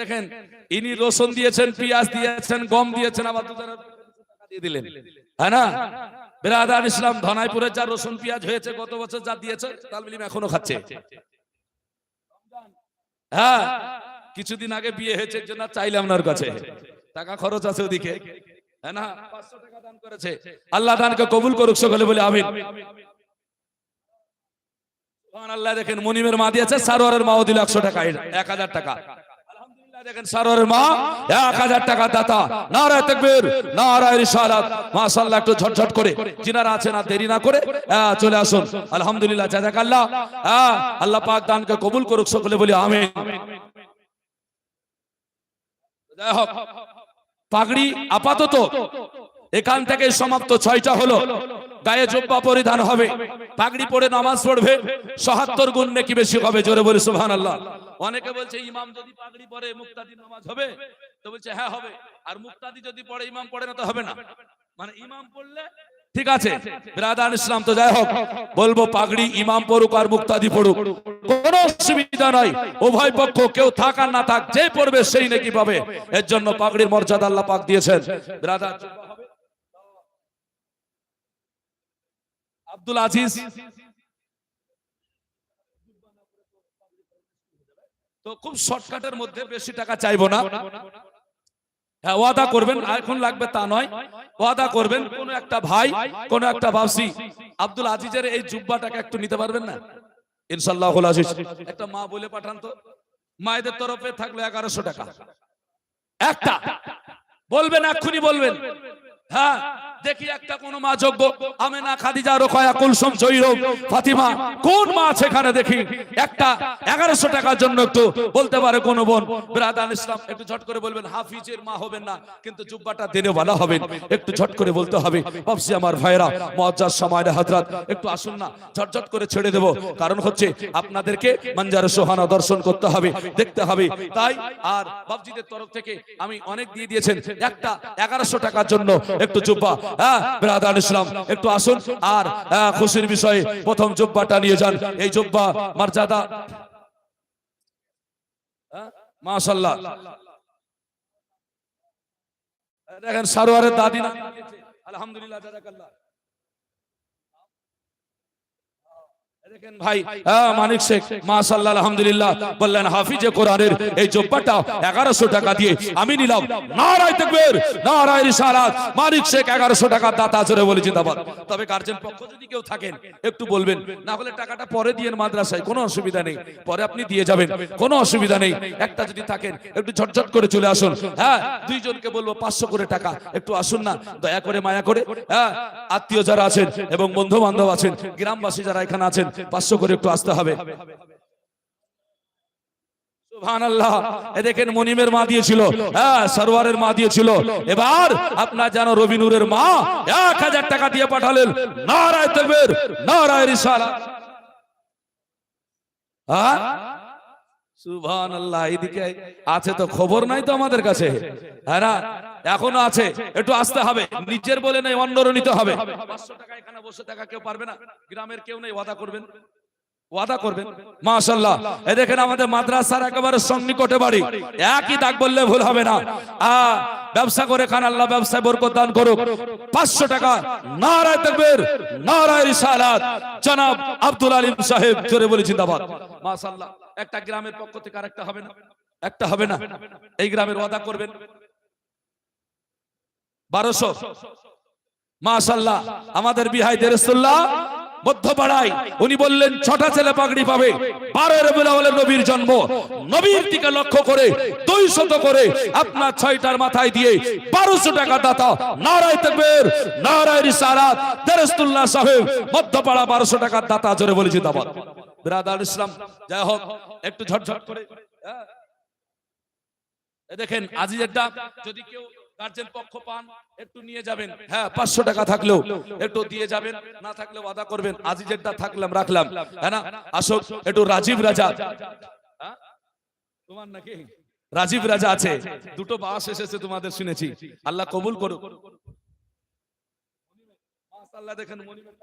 দেখেন, ইনি রসুন দিয়েছেন দিয়েছেন, গম দিয়েছেন, আবার দিলেন। হ্যাঁ না? বেরাদার ইসলাম ধনাইপুরে যা রসুন, পেঁয়াজ হয়েছে, গত বছর যা দিয়েছে তালবিলিম এখনও খাচ্ছে। হ্যাঁ? কিছুদিন আগে বিয়ে হয়েছে জন্য চাইলাম আপনার কাছে। টাকা খরচ আছে ওদিকে। হ্যাঁ না? পাঁচশো টাকা দান করেছে। আল্লাহ দানকে কবুল করুক সকলে বলে আমিন। আল্লাহ দেখেন মনিমের মা দিয়েছে সারোয়ারের মাও দিল একশো টাকা এক হাজার টাকা। কবুল করুক সকলে বলি পাগড়ি আপাতত এখান থেকে সমাপ্ত, ছয়টা হলো। গায়ে জব্বা পরিধান হবে। পাগড়ি পরে নামাজ পড়বে। সহাত্তর গুণ নাকি বেশি হবে? জোরে বলে সুবহান আল্লাহ অনেকে বলছে, ইমাম যদি পাগড়ি পরে মুক্তাদি নামাজ হবে, তো বলছে হ্যাঁ হবে। আর মুক্তাদি যদি পড়ে, ইমাম পড়ে না, তো হবে না। মানে ইমাম পড়লে ঠিক আছে। ব্রাদান ইসলাম তো যাই হোক, বলব পাগড়ি ইমাম পড়ুক আর মুক্তাদি পড়ুক। কোনো অসুবিধা নাই। উভয় পক্ষ, কেউ থাক আর না থাক, যে পড়বে সেই নাকি পাবে। এর জন্য পাগড়ির মর্যাদা আল্লাহ পাক দিয়েছেন। ব্রাদার আব্দুল আজিজ। তো খুব শর্টকাটের মধ্যে বেশি টাকা চাইব না। হ্যাঁ ওয়াদা করবেন এখন লাগবে তা নয়। ওয়াদা করবেন, কোন একটা ভাই, কোন একটা বাসি আব্দুল আজিজের এই জুব্বাটাকে একটু নিতে পারবেন না? ইনশাল্লাহ আজিজ। একটা মা বলে পাঠান তো, মায়েদের তরফে থাকল এগারোশো টাকা। একটা। বলবেন, এক্ষুনি বলবেন। হ্যাঁ দেখি একটা কোন মা যোগ্য। আমেনা, খাদিজা, রোকয়া, কুলসুম জয়রব ফাতিমা, কোন মা আছে এখানে দেখি? একটা এগারোশো টাকার জন্য একটু বলতে পারে কোন বোন। ব্রাদান ইসলাম, একটু ঝট করে বলবেন, হাফিজের মা হবেন না, কিন্তু জুব্বাটা দিনে ভালো হবেন একটু ঝট করে বলতে হবে বাপসি আমার ভাইরা মজ্জার সময় হাজরাত, একটু আসুন না, ঝটঝট করে ছেড়ে দেব। কারণ হচ্ছে আপনাদেরকে মঞ্জার সোহানা দর্শন করতে হবে, দেখতে হবে। তাই আর বাপজিদের তরফ থেকে আমি অনেক দিয়ে দিয়েছেন, একটা এগারোশো টাকার জন্য একটু জুব্বা হ্যাঁ ব্রাদান ইসলাম একটু আসুন আর খুশির বিষয়ে প্রথম জুব্বাটা নিয়ে যান। এই জুব্বা মর্যাদা। হ্যাঁ, মাশাল্লাহ দেখেন সারোয়ারের দাদি না? আলহামদুলিল্লাহ জাযাকাল্লাহ দেখেন ভাই মানিক শেখ, মাশাআল্লাহ, আলহামদুলিল্লাহ, বললেন, হাফিজে কোরআনের এই জব্বাটা 1100 টাকা দিয়ে আমি নিলাম। মানিক শেখ 1100 টাকা দাতা জোরে তবে গার্জেন পক্ষ যদি কেউ থাকেন, একটু বলবেন, না হলে টাকাটা পরে দিয়েন মাদ্রাসায় কোনো অসুবিধা নেই, পরে আপনি দিয়ে যাবেন, কোনো অসুবিধা নেই। একটা যদি থাকেন, একটু ঝটঝট করে চলে আসুন। হ্যাঁ দুইজনকে বলব 500 করে টাকা, একটু আসুন না, দয়া করে, মায়া করে হ্যাঁ আত্মীয় যারা আছেন এবং বন্ধু বান্ধব আছেন, গ্রামবাসী যারা এখানে আছেন পাঁচশো করে একটু আসতে হবে। দেখেন মনিমের মা দিয়েছিল। হ্যাঁ সরওয়ারের মা দিয়েছিল। এবার আপনার জানো রবিনুরের মা এক হাজার টাকা দিয়ে পাঠালেন। নারায় নারায় হ্যাঁ সুবহানাল্লাহ এইদিকে আছে তো খবর নাই তো আমাদের কাছে। হ্যাঁ না? এখনও আছে, একটু আসতে হবে। নিজের বলে অন্যরও নিতে হবে। পাঁচশো টাকা এখানে বসে টাকা কেউ পারবে না। গ্রামের কেউ নেই, ওয়াদা করবেন। ওয়াদা করবেন। মাশাল্লাহ এ দেখেন আমাদের মাদ্রাসার একেবারে সন্নিকটে বাড়ি। একই দাগ বললে ভুল হবে না। আ, ব্যবসা করে খান, আল্লাহ ব্যবসায় বরকত দান করুক। পাঁচশো টাকা, নারায় তাকবীর, নারায় রিসালাত। জনাব আব্দুল আলিম সাহেব, জোরে বলে, জিন্দাবাদ। মাশাল্লাহ একটা গ্রামের পক্ষ থেকে আরেকটা হবে না। একটা হবে না। এই গ্রামের ওয়াদা করবেন। বারোশো। মাশাল্লাহ। আমাদের বিহাই দেরসুল্লাহ মধ্যপাড়ায় উনি বললেন ছটা ছেলে পাগড়ি পাবে। বারো রবিউল নবীর জন্ম। নবীর দিকে লক্ষ্য করে দুই শত করে আপনার ছয়টার মাথায় দিয়ে বারোশো টাকা দাতা নারায় তাকবীর নারায় রিসালাত দেরসুল্লাহ সাহেব মধ্যপাড়া বারোশো টাকার দাতা জোরে বলেছি দাবাত বিরাদার ইসলাম। যাই হোক, একটু ঝটঝট করে হ্যাঁ। দেখেন, আজিজেরটা যদি কেউ গার্জেন পক্ষ পান, একটু নিয়ে যাবেন। হ্যাঁ পাঁচশো টাকা থাকলেও একটু দিয়ে যাবেন, না ওয়াদা করবেন থাকলাম, রাখলাম হ্যাঁ না? আসো একটু রাজীব রাজা। হ্যাঁ? তোমার নাকি? রাজীব রাজা আছে। দুটো বাস এসেছে তোমাদের শুনেছি। আল্লাহ কবুল করুক। মাশাআল্লাহ, দেখেন মনিমের